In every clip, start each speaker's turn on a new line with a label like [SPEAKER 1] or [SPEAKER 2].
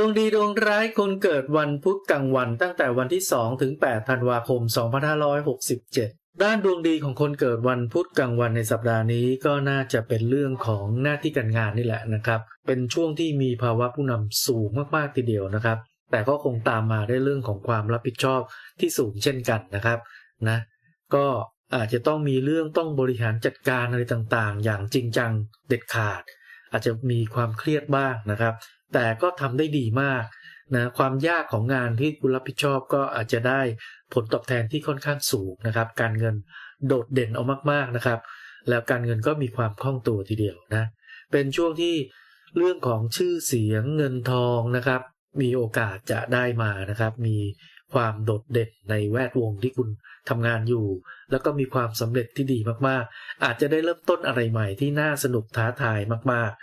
[SPEAKER 1] ดวงดีดวงร้ายคนเกิดวันพุธกลางวันตั้งแต่วันที่ 2 ถึง 8 ธันวาคม 2567 ด้านดวงดีของคนเกิดวันพุธกลางวันในสัปดาห์นี้ก็น่าจะเป็นเรื่องของหน้าที่การงานนี่แหละนะครับ เป็นช่วงที่มีภาวะผู้นำสูงมากๆทีเดียวนะครับ แต่ก็คงตามมาได้เรื่องของความรับผิดชอบที่สูงเช่นกันนะครับนะก็อาจจะต้องมีเรื่องต้องบริหารจัดการอะไรต่างๆ อย่างจริงจังเด็ดขาด อาจจะมีความเครียดบ้างนะครับ แต่ก็ทำได้ดีมากนะความยากของงานที่คุณรับผิดชอบก็อาจจะได้ผลตอบแทนที่ค่อนข้างสูงนะครับ การเงินโดดเด่นเอามากๆนะครับ แล้วการเงินก็มีความคล่องตัวทีเดียวนะเป็นช่วงที่เรื่องของชื่อเสียงเงินทองนะครับ มีโอกาสจะได้มานะครับ มีความโดดเด่นในแวดวงที่คุณทำงานอยู่ แล้วก็มีความสำเร็จที่ดีมากๆ อาจจะได้เริ่มต้นอะไรใหม่ที่น่าสนุกท้าทายมากๆ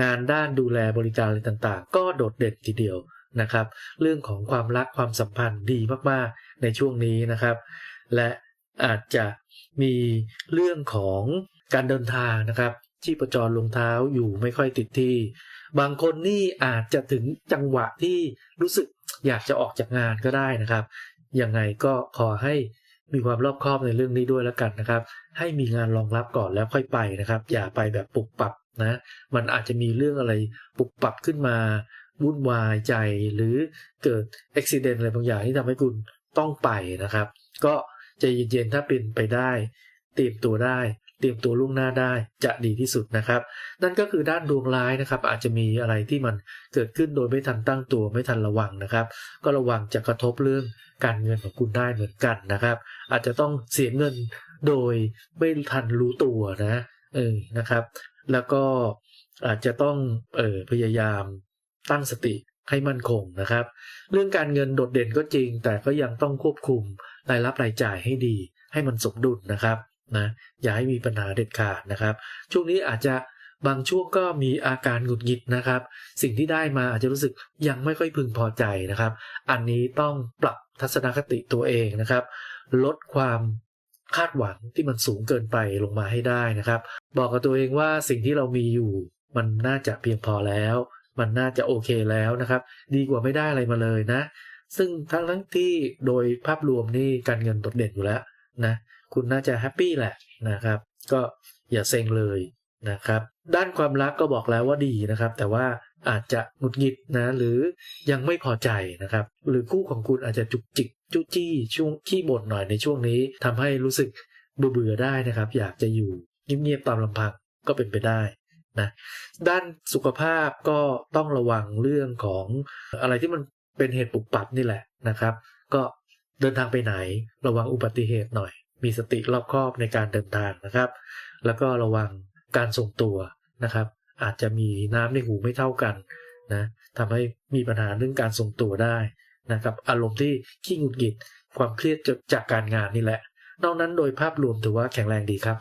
[SPEAKER 1] งานด้านดูแลบริการอะไรต่างๆ ก็โดดเด่นทีเดียวนะครับ เรื่องของความรักความสัมพันธ์ดีมากๆในช่วงนี้นะครับ และอาจจะมีเรื่องของการเดินทางนะครับชีพจรลงเท้าอยู่ไม่ค่อยติดที่ บางคนนี่อาจจะถึงจังหวะที่รู้สึกอยากจะออกจากงานก็ได้นะครับยังไงก็ขอให้มีความรอบคอบในเรื่องนี้ด้วยแล้วกันนะครับ ให้มีงานรองรับก่อนแล้วค่อยไปนะครับ อย่าไปแบบปุบปับ นะมันอาจจะมีเรื่องอะไรปุบปับขึ้นมาวุ่นวายใจหรือเกิดอุบิเหตุอะไรบางอย่างที่ทำให้คุณต้องไปนะครับ ก็ใจเย็นๆถ้าเป็นไปได้เตรียมตัวได้เตรียมตัวล่วงหน้าได้จะดีที่สุดนะครับ นั่นก็คือด้านดวงร้ายนะครับ อาจจะมีอะไรที่มันเกิดขึ้นโดยไม่ทันตั้งตัวไม่ทันระวังนะครับ ก็ระวังจะกระทบเรื่องการเงินของคุณได้เหมือนกันนะครับ อาจจะต้องเสียเงินโดยไม่ทันรู้ตัวนะเออนะครับ แล้วก็อาจจะต้องเออพยายามตั้งสติให้มั่นคงนะครับ เรื่องการเงินโดดเด่นก็จริง แต่ก็ยังต้องควบคุมรายรับรายจ่ายให้ดี ให้มันสมดุลนะครับนะอย่าให้มีปัญหาเด็ดขาดนะครับ ช่วงนี้อาจจะบางช่วงก็มีอาการหงุดหงิดนะครับ สิ่งที่ได้มาอาจจะรู้สึกยังไม่ค่อยพึงพอใจนะครับ อันนี้ต้องปรับทัศนคติตัวเองนะครับ ลดความ คาดหวังที่มันสูงเกินไปลงมาให้ได้นะครับ บอกกับตัวเองว่าสิ่งที่เรามีอยู่ มันน่าจะเพียงพอแล้ว มันน่าจะโอเคแล้วนะครับ ดีกว่าไม่ได้อะไรมาเลยนะ ซึ่งทั้งทั้งที่โดยภาพรวมนี่การเงินโดดเด่นอยู่แล้วนะคุณน่าจะแฮปปี้แหละนะครับ ก็อย่าเซ็งเลยนะครับ ด้านความรักก็บอกแล้วว่าดีนะครับ แต่ว่าอาจจะหงุดหงิดนะ หรือยังไม่พอใจนะครับ หรือคู่ของคุณอาจจะจุกจิกจุ้จี้ช่วงขี้บ่นหน่อยในช่วงนี้ทำให้รู้สึกเบื่อเบื่อได้นะครับ อยากจะอยู่เงียบๆตามลำพังก็เป็นไปได้นะด้านสุขภาพก็ต้องระวังเรื่องของอะไรที่มันเป็นเหตุปุบปับนี่แหละนะครับ ก็เดินทางไปไหน ระวังอุบัติเหตุหน่อย มีสติรอบคอบในการเดินทางนะครับ แล้วก็ระวัง การทรงตัวนะครับ อาจจะมีน้ำในหูไม่เท่ากันนะทำให้มีปัญหาเรื่องการทรงตัวได้นะครับ อารมณ์ที่ขี้หงุดหงิดความเครียดจากการงานนี่แหละ นอกนั้นโดยภาพรวมถือว่าแข็งแรงดีครับ